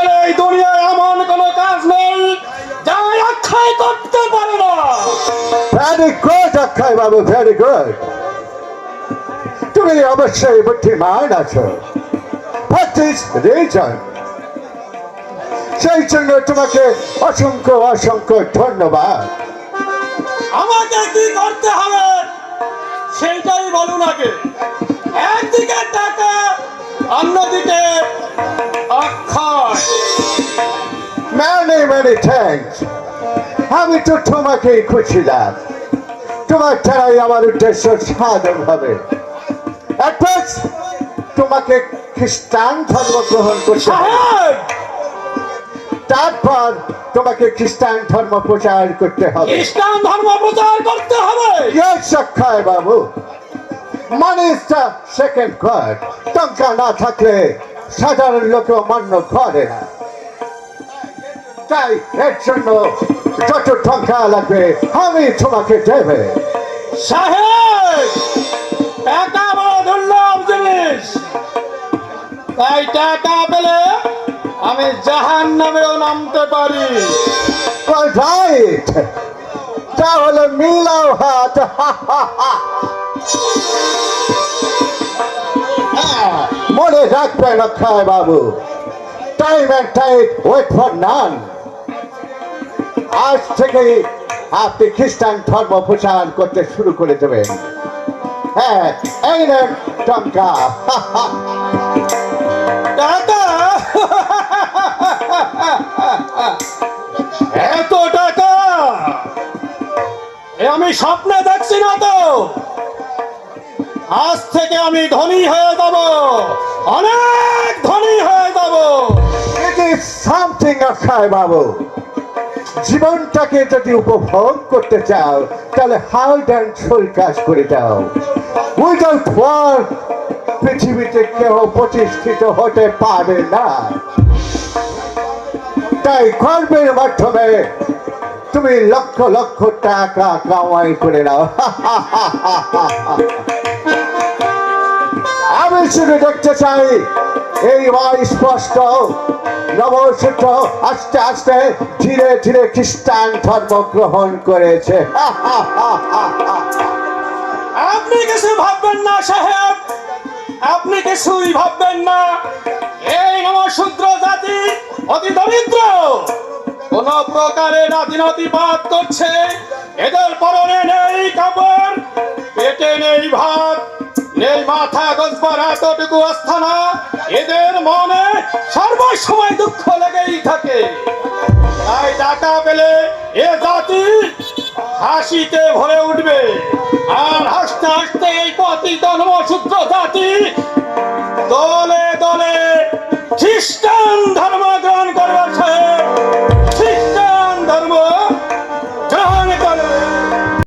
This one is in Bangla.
পেলে এই দুনিয়ায় এমন কোনো কাজ নেই যা অক্ষয় করতে পারে না। ভেরি গুড অক্ষয় বাবু ভেরি গুড তুমি অবশ্যই বুদ্ধিমান আছো। সেই জন্য তোমাকে অসংখ্য অসংখ্য ধন্যবাদ। আমাকে কি করতে হবে? সেইটাই বলুন আগে। মেনি মেনি থ্যাংকস আমি তো তোমাকেই খুঁজছিলাম। তোমার ছাড়াই আমার উদ্দেশ্য সাধন হবে। তোমাকে খ্রিস্টান ধর্ম গ্রহণ করতে তারপর তোমাকে খ্রিস্টান ধর্ম প্রচার করতে হবে। ইসলাম ধর্ম প্রচার করতে হবে! অক্ষয় বাবু। মানি দ্য সেকেন্ড গড টঙ্কা না থাকলে সাধারণ লোকেও মান্য করে না। তাই এর জন্য যত টঙ্কা লাগবে আমি তোমাকে দেবে। সাহেব টাকা বড় দুর্লভ জিনিস। তাই টাকা পেলে আমি জাহান নামেও নামতে পারি। রাইট তাহলে মিলাও হাত হ্যাঁ, মনে রাখবেন অক্ষয় বাবু। Time and tight wait for none আজ থেকেই আপনি খ্রিস্টান ধর্ম প্রচার করতে শুরু করে দেবেন। হ্যাঁ এই নেন টঙ্কা টাকা এত টাকা! এ আমি স্বপ্নে দেখছি না তো। আজ থেকে আমি ধনী হয়ে যাব। অনেক ধনী হয়ে যাব। ইট ইজ সামথিং অক্ষয় বাবু জীবনটাকে যদি উপভোগ করতে চাও, তাহলে হার্ড অ্যান্ড সোল কাজ করে দাও। উইদাউট ওয়ার্ক, পৃথিবীতে কেউ প্রতিষ্ঠিত হতে পারে না। তাই কর্মের মাধ্যমে তুমি লক্ষ লক্ষ টাকা কামাই করে নাও। আমি শুধু দেখতে চাই এই ওয়াই স্পষ্ট। নবসূত্র আস্তে আস্তে ধীরে ধীরে খ্রিস্টান ধর্ম গ্রহণ করেছে। আপনি কিছু ভাববেন না, সাহেব। আপনি কিছুই ভাববেন না। এই নমশূদ্র জাতি অতি দরিদ্র। কোন প্রকারে নাতি নাতিপাত করছে। এদের পরনে নেই কাপড়, পেটে নেই ভাত, নেই মাথা গজবার এতটুকু আস্থানা, এদের মনে সর্বসময় দুঃখ লেগেই থাকে। তাই টাকা পেলে এ জাতি হাসিতে ভরে উঠবে। আর হাসতে হাসতে এই নমশূদ্র জাতি